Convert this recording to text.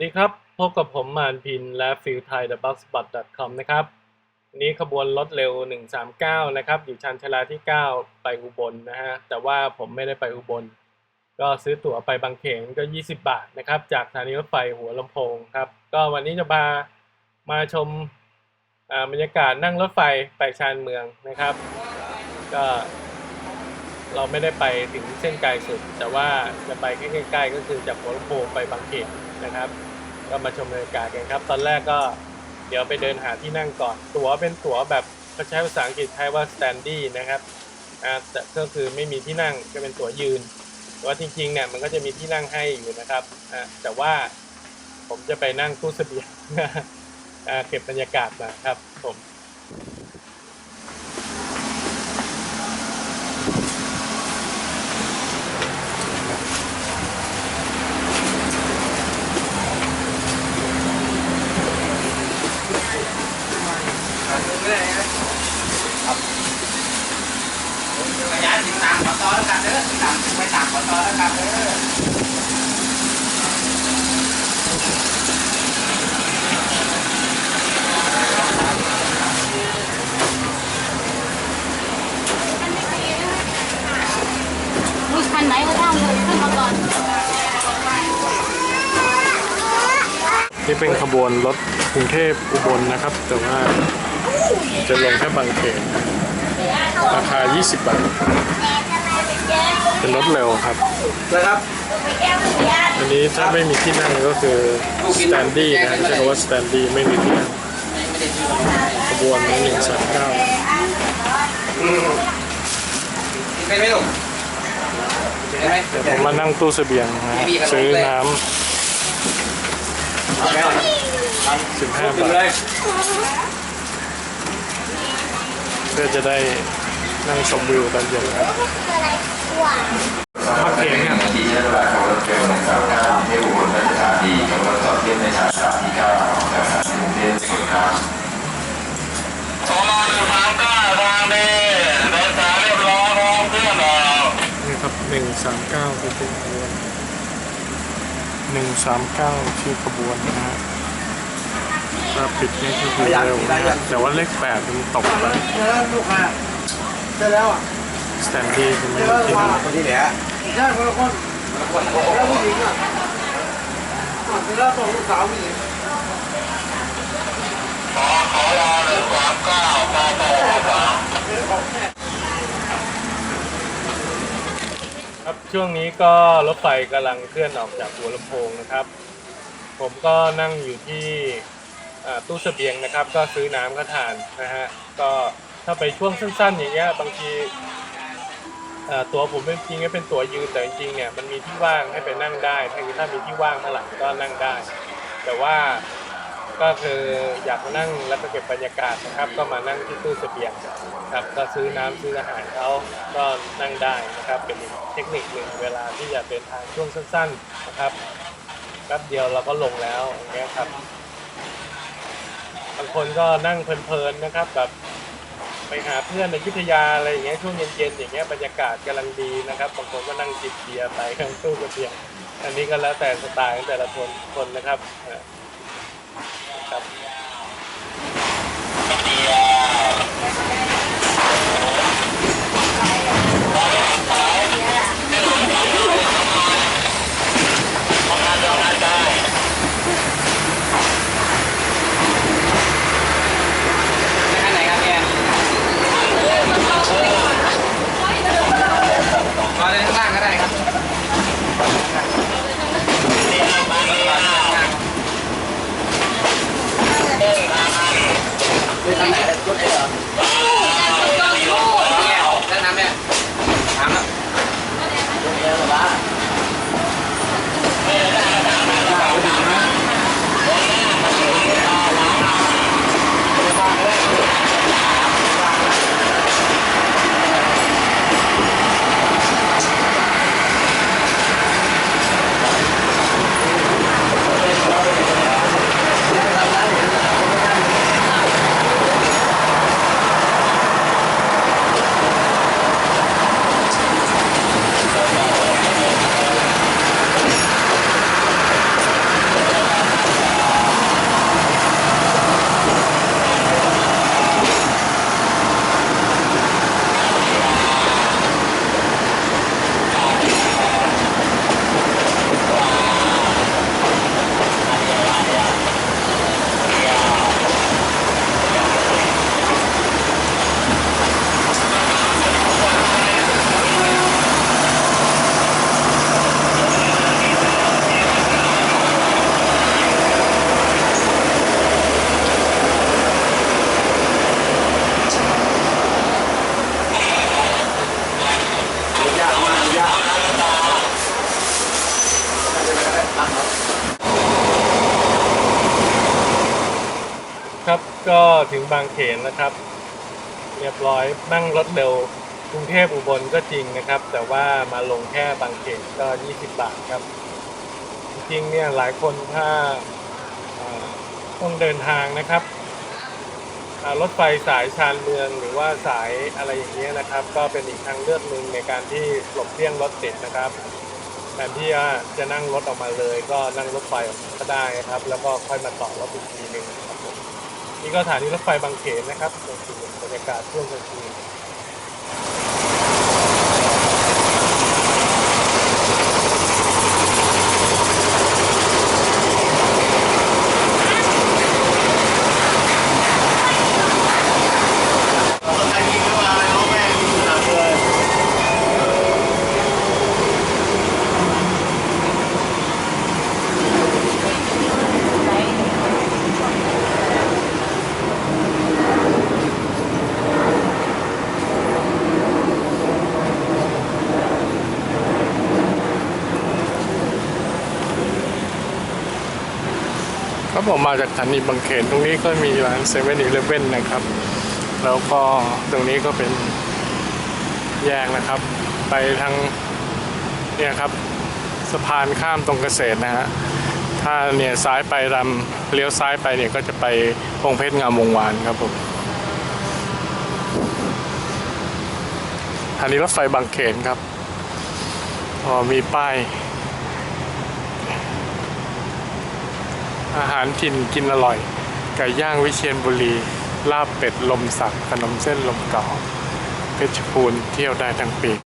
สดีครับ พบกับผมมานพินและฟิลไทย the box bot com นะครับวันนี้ขบวนรถเร็ว 139 นะครับ อยู่ชันชาลาที่ 9 ไปอุบลนะฮะ แต่ว่าผมไม่ได้ไปอุบล ก็ซื้อตั๋วไปบางเขนก็ 20 บาทนะครับ จากสถานีรถไฟหัวลำโพงครับ ก็วันนี้จะมามาชมบรรยากาศนั่งรถไฟไปชานเมืองนะครับ ก็ เราไม่ได้ไปถึงเส้นไกลสุด แต่ว่าจะไปใกล้ๆก็คือจากหัวลำโพงไปบางเขนนะครับ ก็มาชมบรรยากาศกันครับ ตอนแรกก็เดี๋ยวไปเดินหาที่นั่งก่อน ตั๋วเป็นตั๋วแบบเขาใช้ภาษาอังกฤษใช้ว่า standy นะครับอ่าแต่ก็คือไม่มีที่นั่งจะเป็นตั๋วยืนแต่ว่าจริงๆเนี่ยมันก็จะมีที่นั่งให้อยู่นะครับอ่าแต่ว่าผมจะไปนั่งตู้เสบียงเก็บบรรยากาศมาครับผม ระยะติดตามขอต่อแล้วกันเด้อติดตามไปตามขอต่อแล้วกันเด้อ ลูกคัน ไหนก็ได้เลยขึ้นมาก่อนนี่เป็นขบวนรถกรุงเทพอุบลนะครับ แต่ว่าจะลงแค่บางเขนราคา 20 บาท เป็นรถเร็วครับนะครับ อันนี้ถ้าไม่มีที่นั่งก็คือ standy นะใช้คำว่า standy ไม่มีที่นั่งขบวนหนึ่งสามเก้าเป็นไหมลูก เป็นไหมเดี๋ยวผมมานั่งตู้เสบียงนะฮะซื้อน้ำ15ขึ้นบาเลทยเพื่อจะได้นั่งชมวิวตอนเย็นครับ นี่ครับหนึ่งสามเก้าคือขบวนหนึ่งสามเก้าชื่อขบวนนะฮะถ้าปิดนี่คือเร็วนะฮะแต่ว่าเลขแปดมันตกไปเจอแล้วลูกมาเจอแล้วอะสแตนดี้คือไม่มีที่นั่งคนที่เหลือใช่คนละคนแล้วผู้หญิงอะเจอแล้วส่งลูกสาวผู้หญิง ครับช่วงนี้ก็รถไฟกำลังเคลื่อนออกจากหัวลำโพงนะครับ ผมก็นั่งอยู่ที่ตู้เสบียงนะครับ ก็ซื้อน้ำก็ทานนะฮะก็ถ้าไปช่วงสั้นๆ อย่างเงี้ยบางทีตัวผมเป็นจริงๆเป็นตัวยืนแต่จริงๆเนี่ยมันมีที่ว่างให้ไปนั่งได้ถ้าถ้ามีที่ว่างเมื่อไหร่ก็นั่งได้ แต่ว่า ก็คืออยากมานั่งแล้วก็เก็บบรรยากาศนะครับ ก็มานั่งที่ตู้เสบียงครับ ก็ซื้อน้ำซื้ออาหารเขาก็นั่งได้นะครับ เป็นอีกเทคนิคหนึ่งเวลาที่จะเดินทางช่วงสั้นๆนะครับแป๊บเดียวเราก็ลงแล้วอย่างเงี้ยครับบางคนก็นั่งเพลินๆนะครับแบบไปหาเพื่อนในยุธยาอะไรอย่างเงี้ยช่วงเย็นๆอย่างเงี้ยบรรยากาศกำลังดีนะครับบางคนก็นั่งจิบเบียร์ไปข้างตู้กระเบียง อันนี้ก็แล้วแต่สไตล์ของแต่ละคนคนนะครับ ครับ ครับ ก็ถึงบางเขนนะครับ เรียบร้อยนั่งรถเร็วกรุงเทพอุบลก็จริงนะครับ แต่ว่ามาลงแค่บางเขนก็ 20 บาทครับ จริงๆเนี่ยหลายคนถ้าต้องเดินทางนะครับรถไฟสายชานเมืองหรือว่าสายอะไรอย่างเงี้ยนะครับ ก็เป็นอีกทางเลือกหนึ่งในการที่หลบเลี่ยงรถติดนะครับแทนที่จะนั่งรถออกมาเลย ก็นั่งรถไฟก็ได้นะครับ แล้วก็ค่อยมาต่อรถอีกทีหนึ่งครับผม นี่ก็สถานีรถไฟบางเขนนะครับกลางคืนบรรยากาศช่วงกลางคืน ครับผมมาจากสถานีบางเขนตรงนี้ก็มีร้านเซเว่นอีเลฟเว่นนะครับ แล้วก็ตรงนี้ก็เป็นแยกนะครับ ไปทางเนี่ยครับสะพานข้ามตรงเกษตรนะฮะถ้าเนี่ยซ้ายไปรำเลี้ยวซ้ายไปเนี่ยก็จะไปพงเพชรงามวงวานครับผมสถานีรถไฟบางเขนครับพอมีป้าย อาหารถิ่นกินอร่อย ไก่ย่างวิเชียรบุรี ลาบเป็ดลมสักขนมเส้นลมเก่าเพชรบูรณ์เที่ยวได้ทั้งปี